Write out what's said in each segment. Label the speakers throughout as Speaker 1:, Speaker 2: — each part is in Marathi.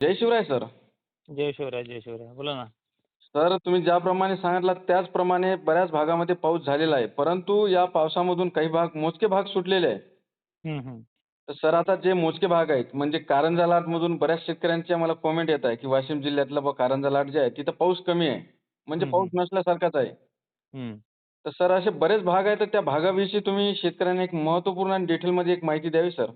Speaker 1: जय शिवराय सर.
Speaker 2: जय शिवराय जय शिवराय. बोला ना.
Speaker 1: सर तुम्ही ज्याप्रमाणे सांगितलात त्याचप्रमाणे बऱ्याच भागामध्ये पाऊस झालेला आहे. परंतु या पावसामधून काही भाग मोजके भाग सुटलेले आहे. तर सर आता जे मोजके भाग आहेत म्हणजे कारंजा लाटमधून बऱ्याच शेतकऱ्यांची आम्हाला कॉमेंट येत आहे की वाशिम जिल्ह्यातलं ब कारंजा लाट जे आहे तिथं पाऊस कमी आहे. म्हणजे पाऊस नसल्यासारखाच आहे. तर सर असे बरेच भाग आहेत तर त्या भागाविषयी तुम्ही शेतकऱ्यांना एक महत्त्वपूर्ण आणि डिटेलमध्ये एक माहिती द्यावी सर.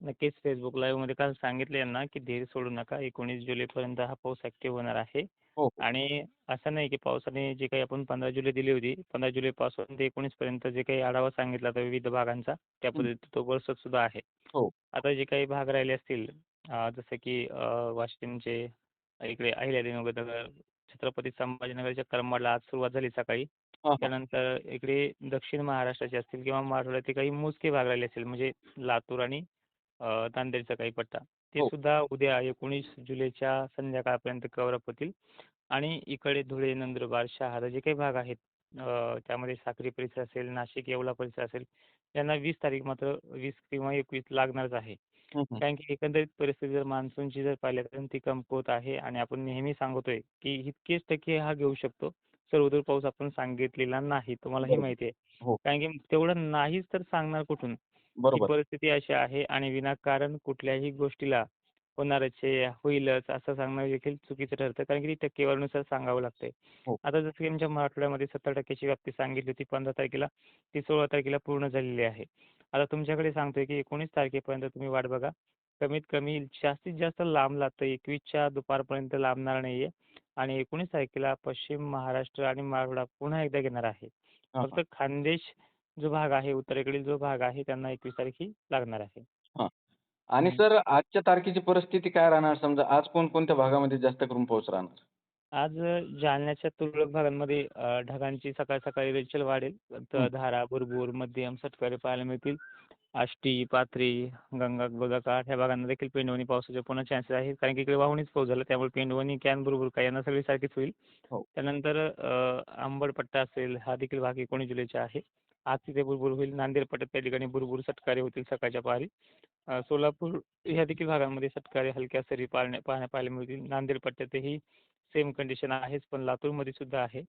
Speaker 2: नक्कीच फेसबुक लाईव्हमध्ये काल सांगितले यांना की धीर सोडू नका. एकोणीस जुलैपर्यंत हा पाऊस ऍक्टिव्ह होणार आहे.
Speaker 1: हो.
Speaker 2: आणि असं नाही की पावसाने जे काही आपण पंधरा जुलै दिली होती पंधरा जुलैपासून ते एकोणीस पर्यंत जे काही आढावा सांगितला होता विविध भागांचा त्या. पद्धतीत तो बसत सुद्धा आहे.
Speaker 1: हो.
Speaker 2: आता जे काही भाग राहिले असतील अं, जसं की अं, वाशिमचे इकडे अहिल्यादेवीनगर छत्रपती संभाजीनगरच्या करमाडला आज सुरुवात झाली सकाळी.
Speaker 1: हां हां.
Speaker 2: त्यानंतर इकडे दक्षिण महाराष्ट्राचे असतील किंवा मराठवाड्याचे काही मोजके भाग राहिले असतील म्हणजे लातूर आणि नांदेडचा काही पट्टा ते
Speaker 1: हो.
Speaker 2: सुद्धा उद्या एकोणीस जुलैच्या संध्याकाळपर्यंत कव्हर अप होतील आणि इकडे धुळे नंदुरबार शहादा जे काही भाग आहेत अं, त्यामध्ये साक्री परिसर असेल नाशिक येवला परिसर असेल यांना वीस तारीख मात्र वीस किंवा एकवीस लागणारच आहे. कारण की एकंदरीत परिस्थिती जर मान्सूनची जर पाहिलं तर ती कमकुवत आहे आणि आपण नेहमी सांगतोय की इतकेच टक्के हा घेऊ शकतो. सर्वदूर पाऊस आपण सांगितलेला नाही तुम्हालाही
Speaker 1: बरोबर.
Speaker 2: माहिती आहे.
Speaker 1: हो.
Speaker 2: कारण की तेवढं नाहीच तर सांगणार कुठून? ही परिस्थिती अशी आहे आणि विनाकारण कुठल्याही गोष्टीला होणारच आहे होईलच असं सांगणं देखील चुकीचं ठरतं. कारण की ती टक्केवारीनुसार सांगावं लागतंय.
Speaker 1: हो.
Speaker 2: आता जसं की आमच्या मराठवाड्यामध्ये सत्तर टक्क्याची व्याप्ती सांगितली होती पंधरा तारखेला. ती सोळा तारखेला पूर्ण झालेली आहे. आता तुमच्याकडे सांगतोय की एकोणीस तारखेपर्यंत तुम्ही वाट बघा. कमीत कमी जास्तीत जास्त लांब लागतं. एकवीसच्या दुपारपर्यंत लांबणार नाहीये. आणि एकोणीस तारखेला पश्चिम महाराष्ट्र आणि मराठवाडा पुन्हा एकदा घेणार आहे.
Speaker 1: हां
Speaker 2: फक्त खानदेश जो भाग आहे उत्तरेकडील जो भाग आहे त्यांना एकवीस तारीख ही लागणार आहे.
Speaker 1: हां. आणि
Speaker 2: हम्म.
Speaker 1: सर आजच्या तारखेची परिस्थिती काय राहणार? समजा आज कोणकोणत्या भागामध्ये जास्त करून पाऊस राहणार?
Speaker 2: आज जालन्याच्या तुरळक भागांमध्ये अ, ढगांची सकाळ सकाळी रेलचेल वाढेल. तर. धारा बुरबुर मध्यम सटकारे पाहायला मिळतील. आष्टी पाथरी गंगा बगाकाठ ह्या भागांना देखील पेंडवणी पावसाचे पुन्हा चान्सेस आहेत. कारण की इकडे वाहुणीच पाऊस झाला त्यामुळे पेंडवणी कॅन बुरबुर काय यांना सगळी सारखीच होईल.
Speaker 1: हो.
Speaker 2: त्यानंतर अ, अंबड पट्टा असेल हा देखील भाग एकोणीस जुलैचा आहे. आज तिथे बुरबुर होईल नांदेड पट्ट्यात त्या ठिकाणी बुरबुर सटकारे होतील सकाळच्या पारी. सोलापूर ह्या देखील भागांमध्ये सटकारे हलक्या सरी पाळण्या पाहण्या पाहायला मिळतील. नांदेड पट्ट्यातही सेम कंडिशन आहेच पण लातूरमध्ये सुद्धा आहे.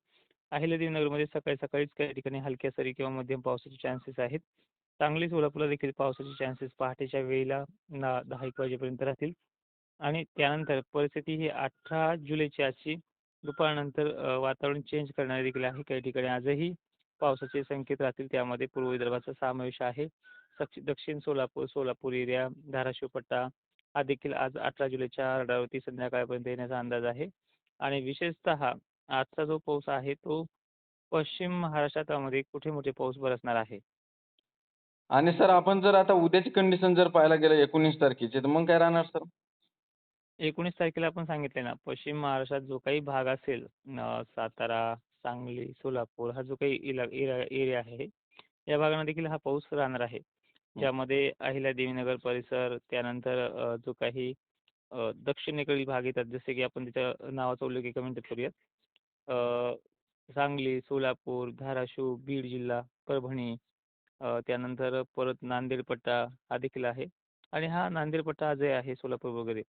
Speaker 2: अहिल्यादेवीनगरमध्ये सकाळी सकाळीच काही ठिकाणी हलक्या सरी किंवा मध्यम पावसाचे चान्सेस आहेत. सांगली सोलापूरला देखील पावसाचे चान्सेस पहाटेच्या वेळेला ना दहा एक वाजेपर्यंत राहतील. आणि त्यानंतर परिस्थिती ही अठरा जुलैची आजची. दुपारनंतर वातावरण चेंज करणारी देखील आहे. काही ठिकाणी आजही पावसाचे संकेत राहतील. त्यामध्ये पूर्व विदर्भाचा समावेश आहे. दक्षिण सोलापूर सोलापूर एरिया धाराशिव पट्टा हा देखील आज अठरा जुलैच्या रडावरती संध्याकाळपर्यंत येण्याचा अंदाज आहे. आणि विशेषतः आजचा जो पाऊस आहे तो पश्चिम महाराष्ट्रामध्ये कुठे मोठे पाऊस बरसणार आहे?
Speaker 1: आणि सर आपण जर आता उद्याची कंडिशन जर पाहायला गेलं एकोणीस तारखेची तर मग काय राहणार सर?
Speaker 2: एकोणीस तारखेला आपण सांगितले ना पश्चिम महाराष्ट्रात जो काही भाग असेल सातारा सांगली सोलापूर हा जो काही इला एरिया आहे या भागांना देखील हा पाऊस राहणार आहे. ज्यामध्ये अहिल्यादेवीनगर परिसर त्यानंतर जो काही दक्षिणेकडील भाग येतात जसे की आपण त्याच्या नावाचा उल्लेख एका मिनिटात करूयात. अं, सांगली सोलापूर धाराशिव बीड जिल्हा परभणी त्यानंतर परत नांदेड पट्टा हा देखील आहे. आणि हा नांदेड पट्टा आजही आहे सोलापूर वगैरे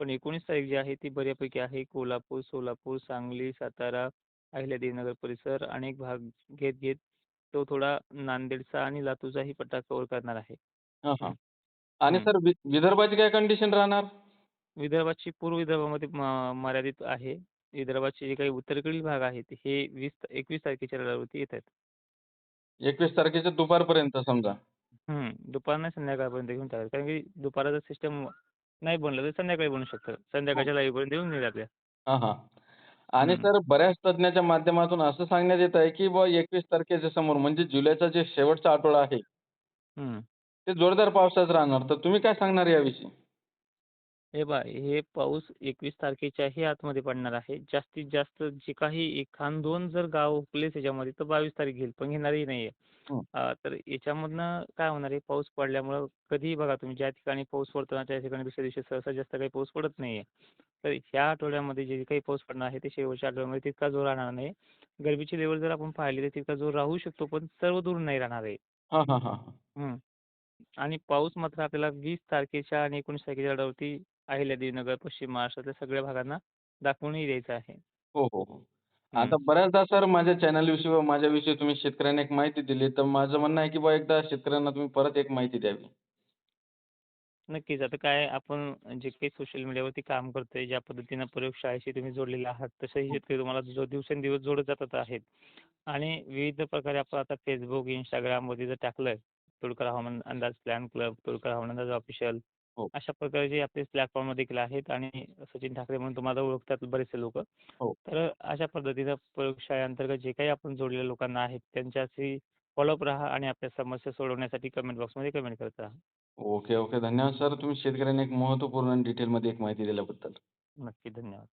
Speaker 2: पण एकोणीस तारीख जी आहे ती बऱ्यापैकी आहे. कोल्हापूर सोलापूर सांगली सातारा अहिल्यादेवीनगर परिसर अनेक भाग घेत घेत तो थोडा नांदेडचा आणि लातूरचाही पट्टा कव्हर करणार आहे.
Speaker 1: हां हां.
Speaker 2: हं.
Speaker 1: आणि
Speaker 2: हं.
Speaker 1: सर वि विदर्भाची काय कंडिशन राहणार?
Speaker 2: विदर्भाची पूर्व विदर्भामध्ये म- मर्यादित आहे. विदर्भाचे जे काही उत्तरेकडील भाग आहेत हे वीस एकवीस तारखेच्या रडावरती येत आहेत
Speaker 1: एकवीस तारखेच्या दुपारपर्यंत समजा.
Speaker 2: हं. दुपार नाही संध्याकाळपर्यंत घेऊन टाकायचं कारण की दुपाराचं सिस्टम नाही बनलं तर संध्याकाळी बनू शकतं. संध्याकाळच्या लाईव्हपर्यंत येऊन जाईल आपल्या.
Speaker 1: हां हां. आणि. सर बऱ्याच तज्ञाच्या माध्यमातून असं सांगण्यात येत आहे की बुवा एकवीस तारखेच्या समोर म्हणजे जुलैचा जे शेवटचा आठवडा आहे.
Speaker 2: हं.
Speaker 1: ते जोरदार पावसाचं राहणार. तर तुम्ही काय सांगणार याविषयी?
Speaker 2: हे पहा हे पाऊस एकवीस तारखेच्याही आतमध्ये पडणार आहे. जास्तीत जास्त जे काही एखाद दोन जर गाव हुकलेच याच्यामध्ये तर बावीस तारीख घेईल पण घेणारही नाही
Speaker 1: हं.
Speaker 2: तर याच्यामधनं काय होणार आहे पाऊस पडल्यामुळं कधीही बघा तुम्ही ज्या ठिकाणी पाऊस पडतो ना त्या ठिकाणी दुसऱ्या दिवशी सहसा जास्त काही पाऊस पडत नाही आहे तर ह्या आठवड्यामध्ये जे काही पाऊस पडणार आहे ते शेवटच्या आठवड्यामध्ये तितका जोर राहणार नाही गरमीची लेवल जर आपण पाहिली तर तितका जोर राहू शकतो पण सर्व दूर नाही राहणार आहे
Speaker 1: हां हां हां
Speaker 2: हं. आणि पाऊस मात्र आपल्याला वीस तारखेच्या आणि एकोणीस तारखेच्या आठवड्यावरती अहिल्यादेवीनगर पश्चिम महाराष्ट्रातल्या सगळ्या भागांना दाखवूनही द्यायचं आहे
Speaker 1: हो हो
Speaker 2: हं.
Speaker 1: आता बऱ्याचदा सर माझ्या चॅनलविषयी व माझ्याविषयी तुम्ही शेतकऱ्यांना एक माहिती दिली तर माझं म्हणणं आहे की बा एकदा शेतकऱ्यांना तुम्ही परत एक माहिती द्यावी.
Speaker 2: नक्कीच. आता काय आपण जे काही सोशल मीडियावरती काम करतोय ज्या पद्धतीनं प्रयोगशाळेशी तुम्ही जोडलेले आहात तसेही शेतकरी तुम्हाला जो दिवसेंदिवस जोडत जातच आहेत. आणि विविध प्रकारे आपण आता फेसबुक इंस्टाग्रामवरती जर टाकलं तुळकर हवामान अंदाज प्लॅन क्लब तुळकर हवामान अंदाज ऑफिशियल
Speaker 1: हो.
Speaker 2: अशा प्रकारचे आपले प्लॅटफॉर्म देखील आहेत आणि सचिन ठाकरे म्हणून तुम्हाला ओळखतात बरेचसे लोक.
Speaker 1: हो.
Speaker 2: तर अशा पद्धतीनं प्रयोगशाळेअंतर्गत जे काही आपण जोडलेल्या लोकांना आहेत त्यांच्याशी फॉलोअप राहा आणि आपल्या समस्या सोडवण्यासाठी कमेंट बॉक्समध्ये कमेंट करत राहा.
Speaker 1: Okay okay. धन्यवाद सर. तुम्ही शेतकऱ्यांना एक महत्त्वपूर्ण डिटेलमध्ये एक माहिती दिल्याबद्दल.
Speaker 2: नक्की धन्यवाद.